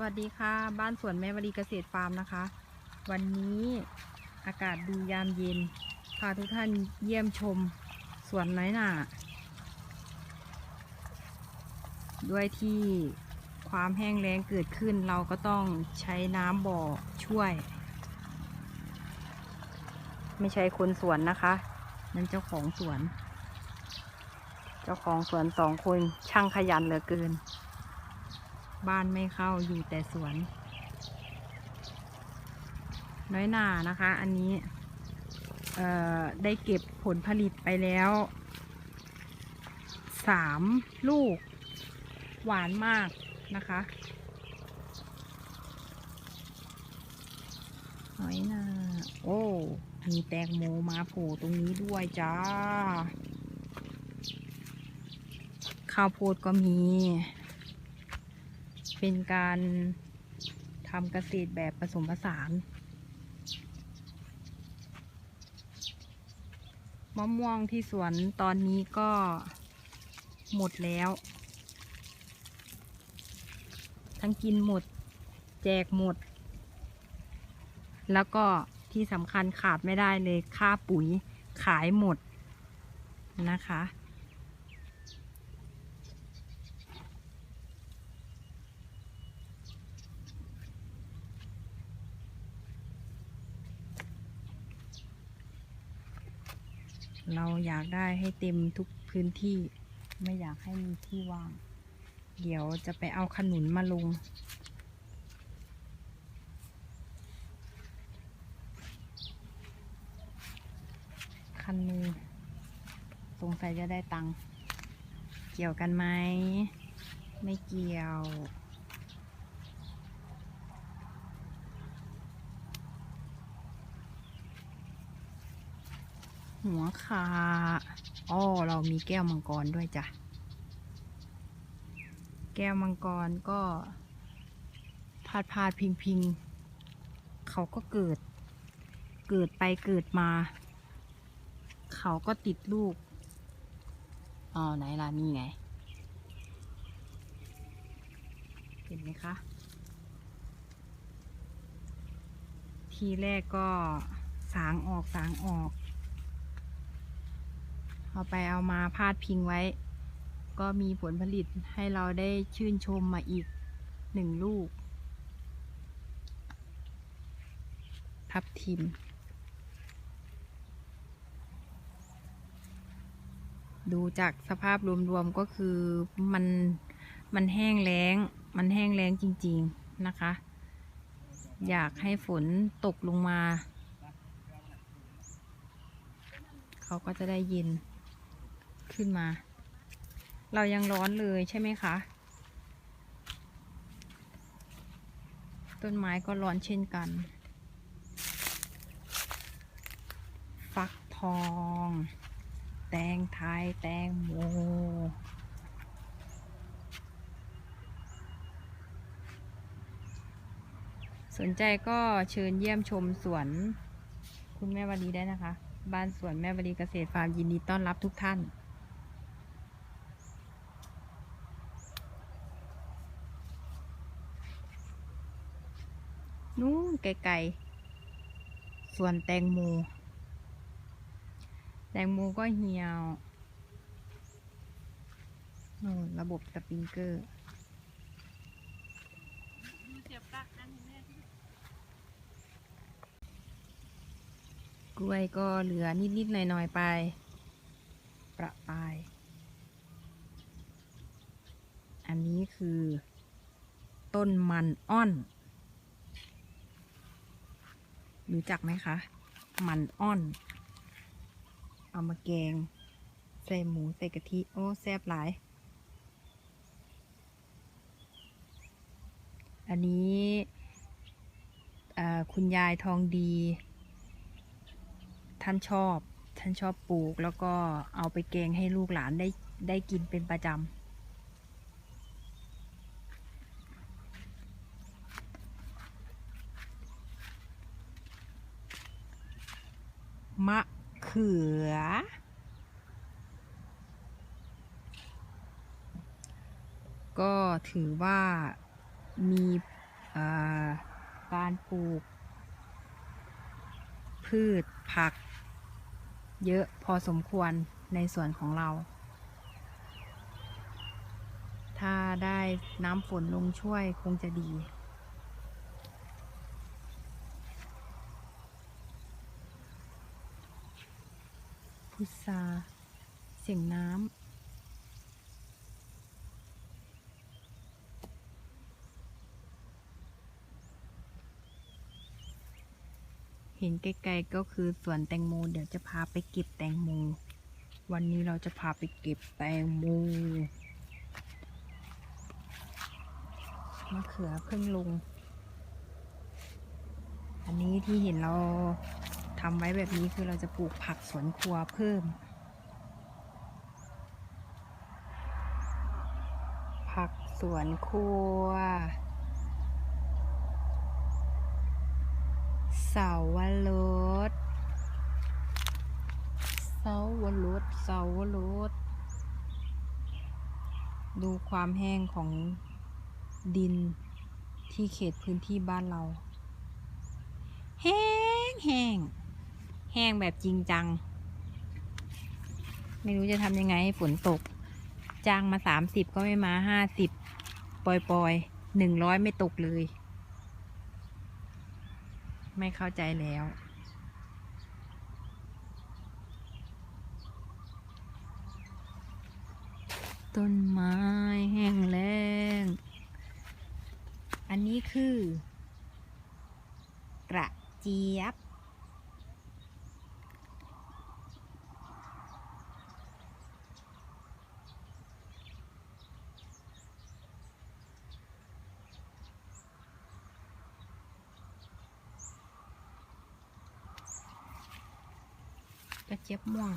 สวัสดีค่ะ บ้านสวนแม่วลีเกษตรฟาร์มนะคะ วันนี้อากาศดียามเย็น พาทุกท่านเยี่ยมชมสวนน้อยหนาด้วยที่ความแห้งแล้งเกิดขึ้นเราก็ต้องใช้น้ำบ่อช่วย ไม่ใช่คนสวนนะคะ นั่นเจ้าของสวน เจ้าของสวนสองคนช่างขยันเหลือเกิน บ้านไม่เข้าอยู่แต่สวน น้อยหนานะคะ อันนี้ได้เก็บผลผลิตไปแล้วสามลูก หวานมากนะคะน้อยหนาโอ้ มีแตงโมมาโผล่ตรงนี้ด้วยจ้า ข้าวโพดก็มี เป็นการทำเกษตรแบบผสมผสาน มะม่วงที่สวนตอนนี้ก็หมดแล้ว ทั้งกินหมด แจกหมด แล้วก็ที่สำคัญขาดไม่ได้เลยค่าปุ๋ยขายหมดนะคะ เราอยากได้ให้เต็มทุกพื้นที่ ไม่อยากให้มีที่ว่าง เดี๋ยวจะไปเอาขนุนมาลง คันมือสงสัยจะได้ตังค์ เกี่ยวกันไหม ไม่เกี่ยว หัวขาอ้อเรามีแก้วมังกรด้วยจ้ะ แก้วมังกรก็พาดพาดพิงพิงเขาก็เกิด เกิดไปเกิดมา เขาก็ติดลูกอ๋อไหนล่ะนี่ไง เห็นไหมคะ ทีแรกก็สางออกสางออก เอาไปเอามาพาดพิงไว้ ก็มีผลผลิตให้เราได้ชื่นชมมาอีกหนึ่งลูก ทับทิม ดูจากสภาพรวมๆก็คือมันมันแห้งแล้ง มันแห้งแล้งจริงๆนะคะ อยากให้ฝนตกลงมา เขาก็จะได้ย็น ขึ้นมา เรายังร้อนเลยใช่ไหมคะ ต้นไม้ก็ร้อนเช่นกัน ฟักทอง แตงไทย แตงโมสนใจก็เชิญเยี่ยมชมสวนคุณแม่วลีได้นะคะ บ้านสวนแม่วลีเกษตรฟาร์มยินดีต้อนรับทุกท่าน นู้น ไกลๆ ส่วนแตงโม แตงโมก็เหี่ยวนู่นระบบสปริงเกอร์กล้วยก็เหลือนิดๆหน่อยๆไป ประปาย อันนี้คือ ต้นมันอ้อน รู้จักไหมคะ มันอ้อน เอามาแกง ใส่หมูใส่กะทิ โอ้แซ่บหลาย อันนี้คุณยายทองดี ท่านชอบ ท่านชอบปลูก แล้วก็เอาไปแกงให้ลูกหลานได้ได้กินเป็นประจำ มะเขือ ก็ถือว่ามีการปลูก พืชผัก เยอะพอสมควรในส่วนของเรา ถ้าได้น้ำฝนลงช่วยคงจะดี พุทราเสียงน้ำ เห็นไกลๆก็คือสวนแตงโม เดี๋ยวจะพาไปเก็บแตงโม วันนี้เราจะพาไปเก็บแตงโม มะเขือเพิ่งลง อันนี้ที่เห็นเรา ทำไว้แบบนี้คือเราจะปลูกผักสวนครัวเพิ่ม ผักสวนครัว เสาวรสเสาวรสเสาวรสดูความแห้งของดินที่เขตพื้นที่บ้านเรา แห้งแห้ง ห้งแบบจริงจัง ไม่รู้จะทำยังไงให้ฝนตก จ้างมาสามสิบก็ไม่มาห้าสิบปล่อยปล่อยหนึ่งร้อยไม่ตกเลย ไม่เข้าใจแล้วต้นไม้แห้งแล้ง อันนี้คือ กระเจี๊ยบ กระเจี๊ยบม่วง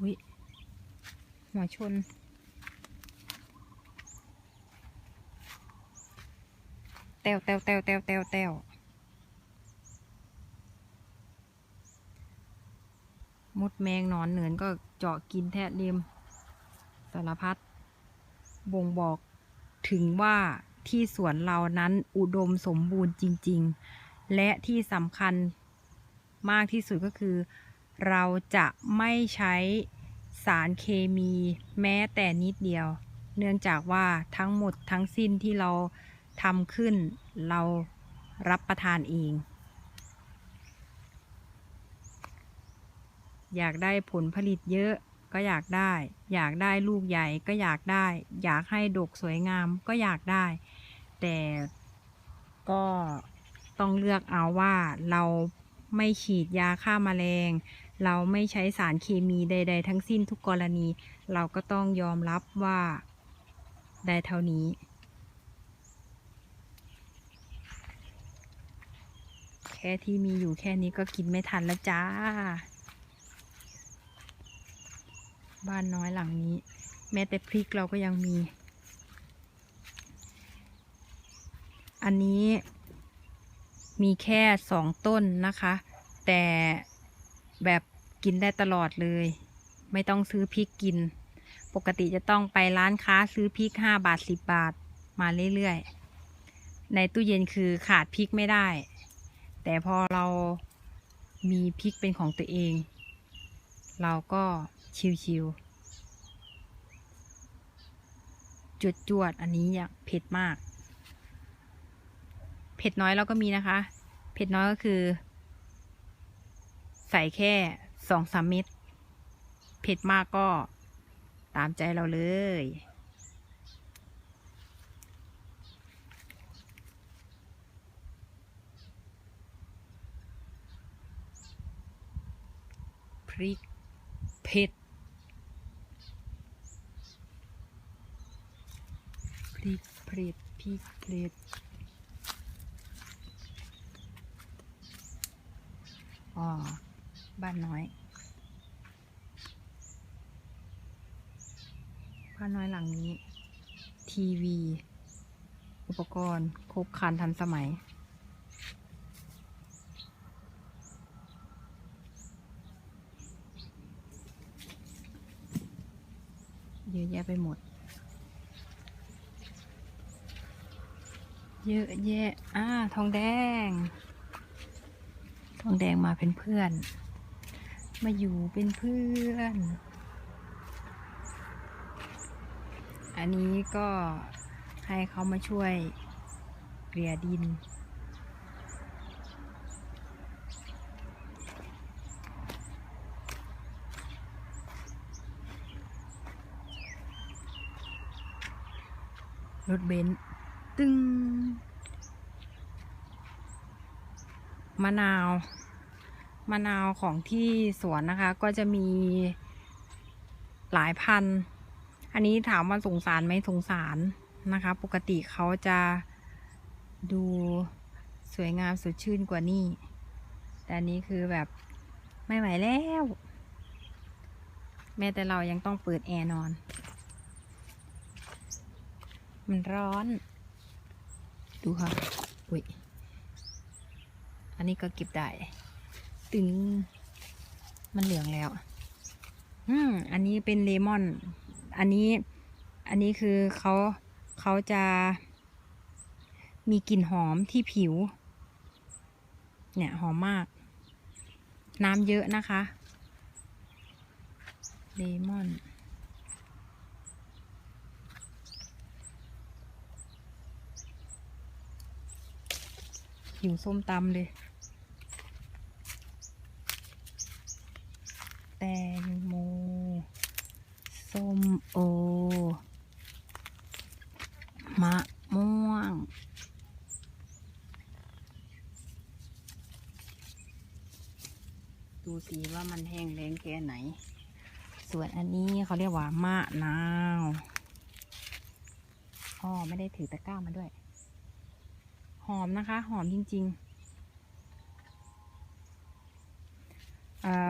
อุ้ยหัวชนแตวแตวแตวแตวแตวแตว มดแมงนอนเหนือนก็เจาะกินแทะเลียมสารพัดบ่งบอกถึงว่าที่สวนเรานั้นอุดมสมบูรณ์จริง ๆ และที่สำคัญมากที่สุดก็คือ เราจะไม่ใช้สารเคมีแม้แต่นิดเดียว เนื่องจากว่าทั้งหมดทั้งสิ้นที่เราทำขึ้นเรารับประทานเอง อยากได้ผลผลิตเยอะก็อยากได้ อยากได้ลูกใหญ่ก็อยากได้ อยากให้ดกสวยงามก็อยากได้ แต่ก็ต้องเลือกเอาว่าเราไม่ฉีดยาฆ่ามาแมลง เราไม่ใช้สารเคมีใด ๆ ทั้งสิ้นทุกกรณี เราก็ต้องยอมรับว่าได้เท่านี้ แค่ที่มีอยู่แค่นี้ก็กินไม่ทันแล้วจ้า บ้านน้อยหลังนี้ แม้แต่พริกเราก็ยังมี อันนี้มีแค่สองต้นนะคะ แต่แบบกินได้ตลอดเลย ไม่ต้องซื้อพริกกิน ปกติจะต้องไปร้านค้าซื้อพริกห้าบาทสิบบาทมาเรื่อยๆ ในตู้เย็นคือขาดพริกไม่ได้ แต่พอเรามีพริกเป็นของตัวเอง เราก็ ชิวๆจวดจวดๆอันนี้อยากเผ็ดมาก เผ็ดน้อยเราก็มีนะคะ เผ็ดน้อยก็คือ ใส่แค่สองสามเม็ดเผ็ดมากก็ตามใจเราเลย พริกเผ็ด ริกเผ็ดพริกเผ็ดอ๋อ บ้านน้อย บ้านน้อยหลังนี้ ทีวี อุปกรณ์ ครบครันทันสมัยเยอะแยะไปหมด เยอะแยะ อ่า ทองแดง ทองแดงมาเป็นเพื่อน มาอยู่เป็นเพื่อน อันนี้ก็ให้เขามาช่วยเกลี่ยดิน รถเบนซ์ ตึงมะนาวมะนาวของที่สวนนะคะ ก็จะมีหลายพัน อันนี้ถามว่าสงสารไหมสงสารนะคะ ปกติเขาจะดูสวยงามสดชื่นกว่านี้แต่นี้คือแบบไม่ไหวแล้ว แม้แต่เรายังต้องเปิดแอร์นอน มันร้อน ดูค่ะ อุ้ย อันนี้ก็เก็บได้ ตึง มันเหลืองแล้ว อืม อันนี้เป็นเลมอน อันนี้ อันนี้คือเขาเขาจะมีกลิ่นหอมที่ผิว เนี่ยหอมมาก น้ำเยอะนะคะ เลมอน หิวส้มตำเลย แตงโม ส้มโอ มะม่วง ดูสีว่ามันแห้งแล้งแค่ไหน ส่วนอันนี้เขาเรียกว่ามะนาว อ๋อ ไม่ได้ถือตะกร้ามาด้วย หอมนะคะ หอมจริงๆ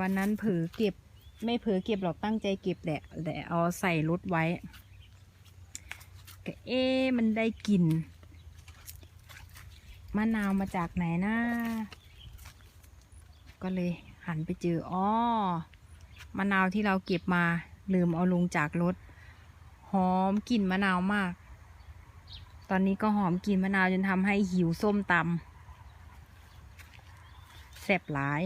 วันนั้นเผลอเก็บไม่เผลอเก็บหรอกตั้งใจเก็บแหละแต่เอาใส่รถไว้ก็เอ๊มันได้กลิ่นมะนาวมาจากไหนนะก็เลยหันไปเจออ๋อมะนาวที่เราเก็บมาลืมเอาลงจากรถหอมกลิ่นมะนาวมาก ตอนนี้ก็หอมกลิ่นมะนาวจนทำให้หิวส้มตำแซ่บหลาย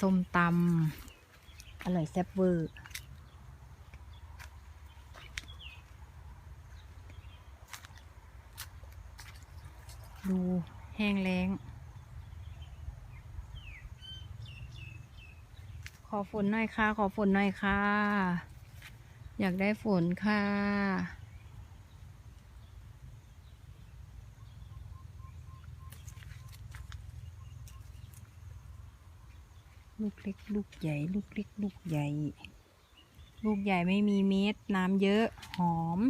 ส้มตำอร่อยแซ่บเวอร์ดูแห้งแล้ง ขอฝนหน่อยค่ะ ขอฝนหน่อยค่ะ อยากได้ฝนค่ะ ลูกเล็กลูกใหญ่ ลูกเล็กลูกใหญ่ ลูกใหญ่ไม่มีเม็ดน้ำเยอะ หอม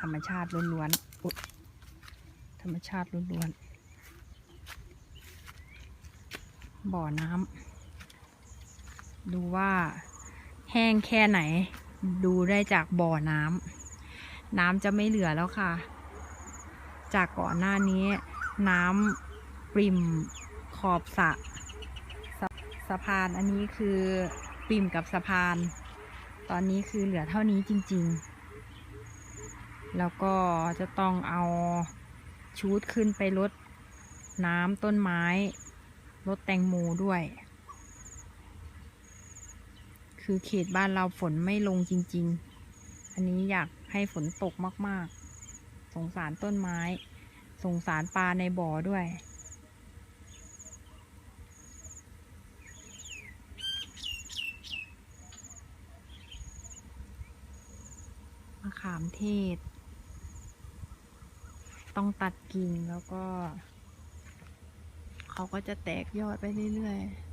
ธรรมชาติล้วนๆ รรมชาติล้วนๆ บ่อน้ำ ดูว่าแห้งแค่ไหน ดูได้จากบ่อน้ำ น้ำจะไม่เหลือแล้วค่ะ จากก่อนหน้านี้น้ำปริมขอบสะสะสะพานอันนี้คือปริมกับสะพาน ตอนนี้คือเหลือเท่านี้จริง ๆ แล้วก็จะต้องเอา ชูดขึ้นไปลดน้ำต้นไม้ลดแตงโมด้วย คือเขตบ้านเราฝนไม่ลงจริง ๆ อันนี้อยากให้ฝนตกมาก ๆ สงสารต้นไม้ สงสารปลาในบ่อด้วย มะขามเทศ ต้องตัดกิ่งแล้วก็ เขาก็จะแตกยอดไปเรื่อยๆ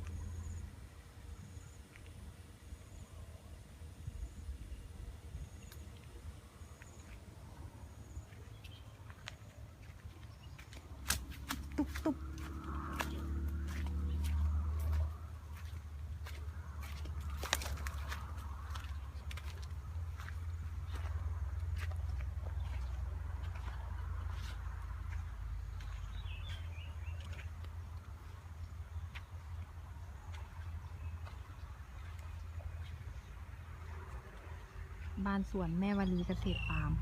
บ้านสวนแม่วลีเกษตรฟาร์ม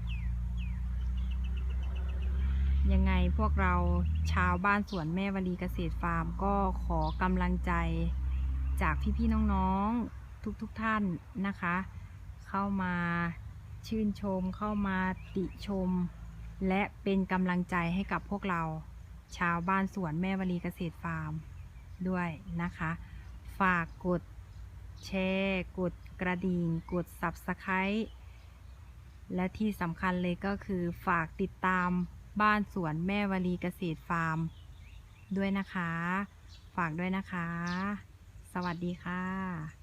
ยังไงพวกเราชาวบ้านสวนแม่วลีเกษตรฟาร์ม ก็ขอกำลังใจจากพี่ๆน้องๆทุกๆทท่านนะคะ เข้ามาชื่นชมเข้ามาติชม และเป็นกำลังใจให้กับพวกเรา ชาวบ้านสวนแม่วลีเกษตรฟาร์มด้วยนะคะ ฝากกดแชร์ กด กระดิ่งกด Subscribe และที่สำคัญเลยก็คือฝากติดตามบ้านสวนแม่วลีเกษตรฟาร์ม ด้วยนะคะ ฝากด้วยนะคะ สวัสดีค่ะ